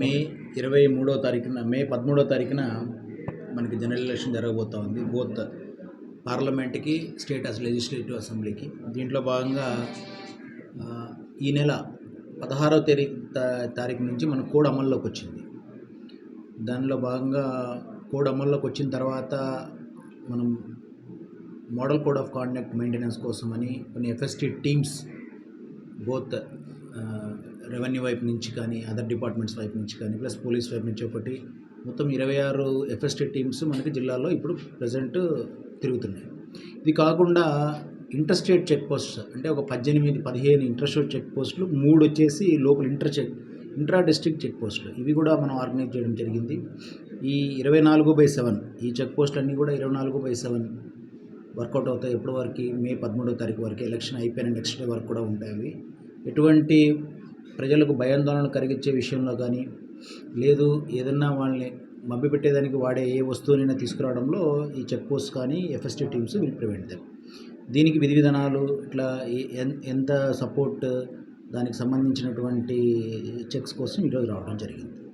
మే ఇరవై మూడో తారీఖున మే పదమూడో తారీఖున మనకి జనరల్ ఎలక్షన్ జరగబోతా ఉంది. బోత్ పార్లమెంట్కి స్టేట్ అస్ లెజిస్లేటివ్ అసెంబ్లీకి. దీంట్లో భాగంగా ఈ నెల పదహారో తేదీ తారీఖు నుంచి మన కోడ్ అమల్లోకి వచ్చింది. దానిలో భాగంగా కోడ్ అమల్లోకి వచ్చిన తర్వాత మనం model code of conduct maintenance కోసమని కొన్ని ఎఫ్ఎస్టీ టీమ్స్ బోత్ రెవెన్యూ వైపు నుంచి కానీ అదర్ డిపార్ట్మెంట్స్ వైపు నుంచి కానీ ప్లస్ పోలీస్ వైపు నుంచి ఒకటి మొత్తం ఇరవై ఆరు ఎఫ్ఎస్టీ టీమ్స్ మనకి జిల్లాలో ఇప్పుడు ప్రజెంట్ తిరుగుతున్నాయి. ఇది కాకుండా ఇంటర్స్టేట్ చెక్ పోస్ట్ అంటే ఒక పద్దెనిమిది పదిహేను ఇంటర్స్టేట్ చెక్ పోస్టులు మూడు వచ్చేసి local inter check intra district check పోస్టులు. ఇవి కూడా మనం ఆర్గనైజ్ చేయడం జరిగింది. ఈ ఇరవై నాలుగు బై సెవెన్ ఈ చెక్ పోస్టులు అన్నీ కూడా ఇరవై నాలుగు బై సెవెన్ వర్కౌట్ అవుతాయి. ఎప్పటి వరకు? మే పదమూడో తారీఖు వరకు ఎలక్షన్ అయిపోయిన నెక్స్ట్ డే వరకు కూడా ఉంటాయి ఎటువంటి ప్రజలకు భయాందోళన కలిగించే విషయంలో కానీ లేదు ఏదన్నా వాళ్ళని మభ్యపెట్టేదానికి వాడే ఏ వస్తువునైనా తీసుకురావడంలో ఈ చెక్ పోస్ట్ కానీ FST teams will prevent them దీనికి విధి విధానాలు ఇట్లా ఎంత సపోర్ట్ దానికి సంబంధించినటువంటి చెక్స్ కోసం ఈరోజు రావడం జరిగింది.